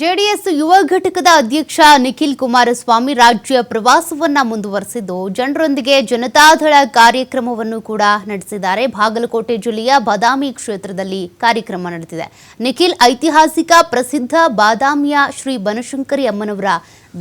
JDS ಯುವ ಘಟಕದ ಅಧ್ಯಕ್ಷ ನಿಖಿಲ್ ಕುಮಾರಸ್ವಾಮಿ ರಾಜ್ಯ ಪ್ರವಾಸವನ್ನ ಮುಂದುವರೆಸಿದ್ದು, ಜನರೊಂದಿಗೆ ಜನತಾದಳ ಕಾರ್ಯಕ್ರಮವನ್ನು ಕೂಡ ನಡೆಸಿದ್ದಾರೆ. ಬಾಗಲಕೋಟೆ ಜಿಲ್ಲೆಯ ಬಾದಾಮಿ ಕ್ಷೇತ್ರದಲ್ಲಿ ಕಾರ್ಯಕ್ರಮ ನಡೆದಿದೆ. ನಿಖಿಲ್ ಐತಿಹಾಸಿಕ ಪ್ರಸಿದ್ಧ ಬಾದಾಮಿಯ ಶ್ರೀ ಬನಶಂಕರಿ ಅಮ್ಮನವರ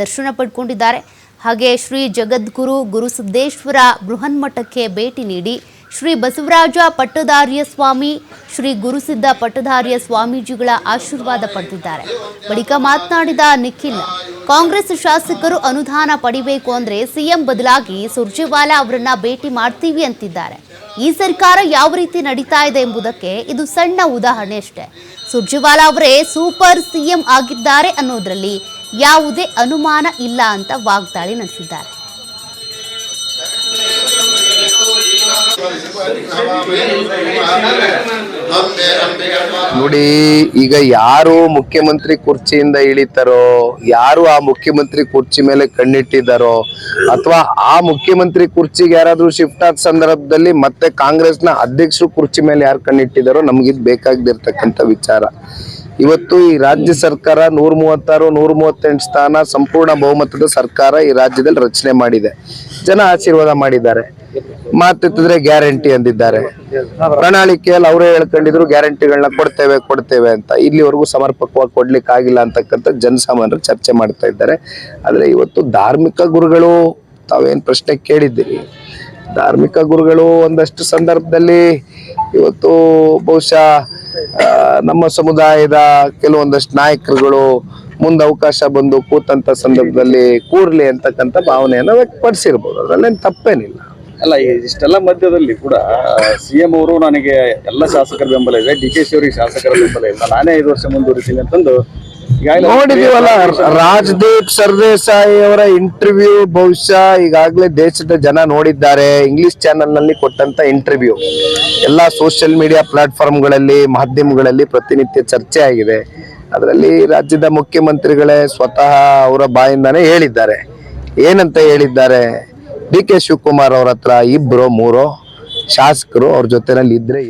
ದರ್ಶನ ಪಡ್ಕೊಂಡಿದ್ದಾರೆ. ಹಾಗೆ ಶ್ರೀ ಜಗದ್ಗುರು ಗುರುಸಿದ್ದೇಶ್ವರ ಬೃಹನ್ಮಠಕ್ಕೆ ಭೇಟಿ ನೀಡಿ ಶ್ರೀ ಬಸವರಾಜ ಪಟ್ಟದಾರ್ಯ ಸ್ವಾಮಿ, ಶ್ರೀ ಗುರುಸಿದ್ಧ ಪಟ್ಟದಾರ್ಯ ಸ್ವಾಮೀಜಿಗಳ ಆಶೀರ್ವಾದ ಪಡೆದಿದ್ದಾರೆ. ಬಳಿಕ ಮಾತನಾಡಿದ ನಿಖಿಲ್, ಕಾಂಗ್ರೆಸ್ ಶಾಸಕರು ಅನುದಾನ ಪಡಿಬೇಕು ಅಂದ್ರೆ ಸಿಎಂ ಬದಲಾಗಿ ಸುರ್ಜೇವಾಲಾ ಅವರನ್ನ ಭೇಟಿ ಮಾಡ್ತೀವಿ ಅಂತಿದ್ದಾರೆ. ಈ ಸರ್ಕಾರ ಯಾವ ರೀತಿ ನಡೀತಾ ಇದೆ ಎಂಬುದಕ್ಕೆ ಇದು ಸಣ್ಣ ಉದಾಹರಣೆ ಅಷ್ಟೇ. ಸುರ್ಜೇವಾಲಾ ಅವರೇ ಸೂಪರ್ ಸಿಎಂ ಆಗಿದ್ದಾರೆ ಅನ್ನೋದ್ರಲ್ಲಿ ಯಾವುದೇ ಅನುಮಾನ ಇಲ್ಲ ಅಂತ ವಾಗ್ದಾಳಿ ನಡೆಸಿದ್ದಾರೆ. ನೋಡಿ, ಈಗ ಯಾರು ಮುಖ್ಯಮಂತ್ರಿ ಕುರ್ಚಿಯಿಂದ ಇಳಿತಾರೋ, ಯಾರು ಆ ಮುಖ್ಯಮಂತ್ರಿ ಕುರ್ಚಿ ಮೇಲೆ ಕಣ್ಣಿಟ್ಟಿದ್ದಾರೋ, ಅಥವಾ ಆ ಮುಖ್ಯಮಂತ್ರಿ ಕುರ್ಚಿಗೆ ಯಾರಾದ್ರೂ ಶಿಫ್ಟ್ ಆದ ಸಂದರ್ಭದಲ್ಲಿ ಮತ್ತೆ ಕಾಂಗ್ರೆಸ್ನ ಅಧ್ಯಕ್ಷರು ಕುರ್ಚಿ ಮೇಲೆ ಯಾರು ಕಣ್ಣಿಟ್ಟಿದ್ದಾರೋ ನಮಗಿದ್ ಬೇಕಾಗದಿರ್ತಕ್ಕಂಥ ವಿಚಾರ. ಇವತ್ತು ಈ ರಾಜ್ಯ ಸರ್ಕಾರ ನೂರ ಮೂವತ್ತಾರು ನೂರ ಮೂವತ್ತೆಂಟು ಸ್ಥಾನ ಸಂಪೂರ್ಣ ಬಹುಮತದ ಸರ್ಕಾರ ಈ ರಾಜ್ಯದಲ್ಲಿ ರಚನೆ ಮಾಡಿದೆ. ಜನ ಆಶೀರ್ವಾದ ಮಾಡಿದ್ದಾರೆ. ಮಾತೆತ್ತಿದ್ರೆ ಗ್ಯಾರಂಟಿ ಅಂದಿದ್ದಾರೆ. ಪ್ರಣಾಳಿಕೆಯಲ್ಲಿ ಅವರೇ ಹೇಳ್ಕೊಂಡಿದ್ರು, ಗ್ಯಾರಂಟಿಗಳನ್ನ ಕೊಡ್ತೇವೆ ಕೊಡ್ತೇವೆ ಅಂತ. ಇಲ್ಲಿವರೆಗೂ ಸಮರ್ಪಕವಾಗಿ ಕೊಡ್ಲಿಕ್ಕೆ ಆಗಿಲ್ಲ ಅಂತಕ್ಕಂಥ ಜನಸಾಮಾನ್ಯರು ಚರ್ಚೆ ಮಾಡ್ತಾ ಇದ್ದಾರೆ. ಆದ್ರೆ ಇವತ್ತು ಧಾರ್ಮಿಕ ಗುರುಗಳು, ತಾವೇನ್ ಪ್ರಶ್ನೆ ಕೇಳಿದ್ದೀರಿ? ಧಾರ್ಮಿಕ ಗುರುಗಳು ಒಂದಷ್ಟು ಸಂದರ್ಭದಲ್ಲಿ ಇವತ್ತು ಬಹುಶಃ ನಮ್ಮ ಸಮುದಾಯದ ಕೆಲವೊಂದಷ್ಟು ನಾಯಕರುಗಳು ಮುಂದೆ ಅವಕಾಶ ಬಂದು ಕೂತಂತ ಸಂದರ್ಭದಲ್ಲಿ ಕೂರ್ಲಿ ಅಂತಕ್ಕಂಥ ಭಾವನೆಯನ್ನು ವ್ಯಕ್ತಪಡಿಸಿರ್ಬೋದು. ಅದರಲ್ಲೇನು ತಪ್ಪೇನಿಲ್ಲ. ಅಲ್ಲ ಇಷ್ಟೆಲ್ಲ ಮಧ್ಯದಲ್ಲಿ ಕೂಡ ಸಿಎಂ ಅವರು ನನಗೆ ಎಲ್ಲ ಶಾಸಕರ ಬೆಂಬಲ ಇದೆ ಡಿ ಕೆ ಶಿ ಅವರಿಗೆ ಶಾಸಕರ ಬೆಂಬಲ ಇಲ್ಲ ನಾನೇ ಐದು ವರ್ಷ ಮುಂದುವರಿತೀನಿ ಅಂತಂದು ನೋಡಿದೀವಲ್ಲ ರಾಜದೀಪ್ ಸರ್ದೇಸಾಯಿ ಅವರ ಇಂಟರ್ವ್ಯೂ ಬಹುಶಃ ಈಗಾಗಲೇ ದೇಶದ ಜನ ನೋಡಿದ್ದಾರೆ. ಇಂಗ್ಲಿಷ್ ಚಾನೆಲ್ನಲ್ಲಿ ಕೊಟ್ಟಂತ ಇಂಟರ್ವ್ಯೂ ಎಲ್ಲಾ ಸೋಷಿಯಲ್ ಮೀಡಿಯಾ ಪ್ಲಾಟ್ಫಾರ್ಮ್ಗಳಲ್ಲಿ ಮಾಧ್ಯಮಗಳಲ್ಲಿ ಪ್ರತಿನಿತ್ಯ ಚರ್ಚೆ ಆಗಿದೆ. ಅದರಲ್ಲಿ ರಾಜ್ಯದ ಮುಖ್ಯಮಂತ್ರಿಗಳೇ ಸ್ವತಃ ಅವರ ಬಾಯಿಂದಾನೇ ಹೇಳಿದ್ದಾರೆ. ಏನಂತ ಹೇಳಿದ್ದಾರೆ? ಡಿ ಕೆ ಶಿವಕುಮಾರ್ ಅವ್ರ ಹತ್ರ ಇಬ್ರು ಮೂರು ಶಾಸಕರು ಅವ್ರ ಜೊತೆನಲ್ಲಿ ಇದ್ರೆ